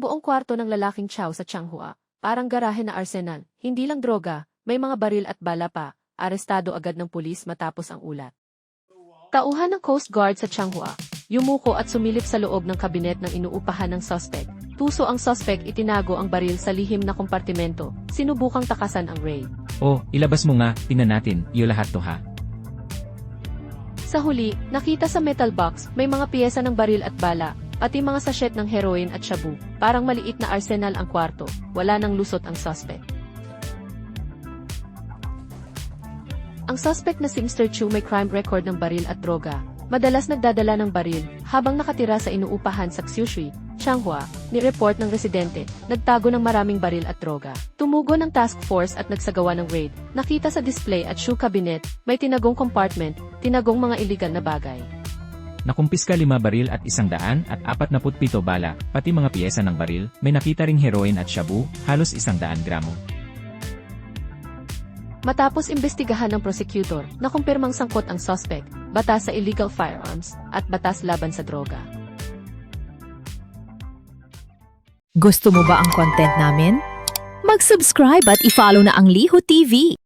kwarto ng lalaking Chow sa Changhua. Parang garahe na arsenal. Hindi lang droga, may mga baril at bala pa. Arestado agad ng pulis matapos ang ulat. Tauhan ng Coast Guard sa Changhua. Yumuko at sumilip sa loob ng kabinet ng inuupahan ng suspect. Tuso ang suspect itinago ang baril sa lihim na kompartimento. Sinubukang takasan ang raid. Oh, ilabas mo nga, tingnan natin, iyo lahat to ha. Sa huli, nakita sa metal box, may mga piyesa ng baril at bala, pati mga sachet ng heroin at shabu. Parang maliit na arsenal ang kwarto, wala nang lusot ang suspect. Ang suspect na si Mr. Chu may crime record ng baril at droga. Madalas nagdadala ng baril habang nakatira sa inuupahan sa Xiushui, Changhua, ni-report ng residente, nagtago ng maraming baril at droga. Tumugo ng task force at nagsagawa ng raid. Nakita sa display at shoe cabinet, may tinagong compartment, tinagong mga iligal na bagay. Nakumpiska lima baril at isang daan at apat na putpito bala, pati mga piyesa ng baril, may nakita ring heroin at shabu, halos isang daan gramo. Matapos imbestigahan ng prosecutor, nakumpirmang sangkot ang suspect, batas sa illegal firearms, at batas laban sa droga. Gusto mo ba ang content namin? Mag-subscribe at i-follow na ang Liho TV.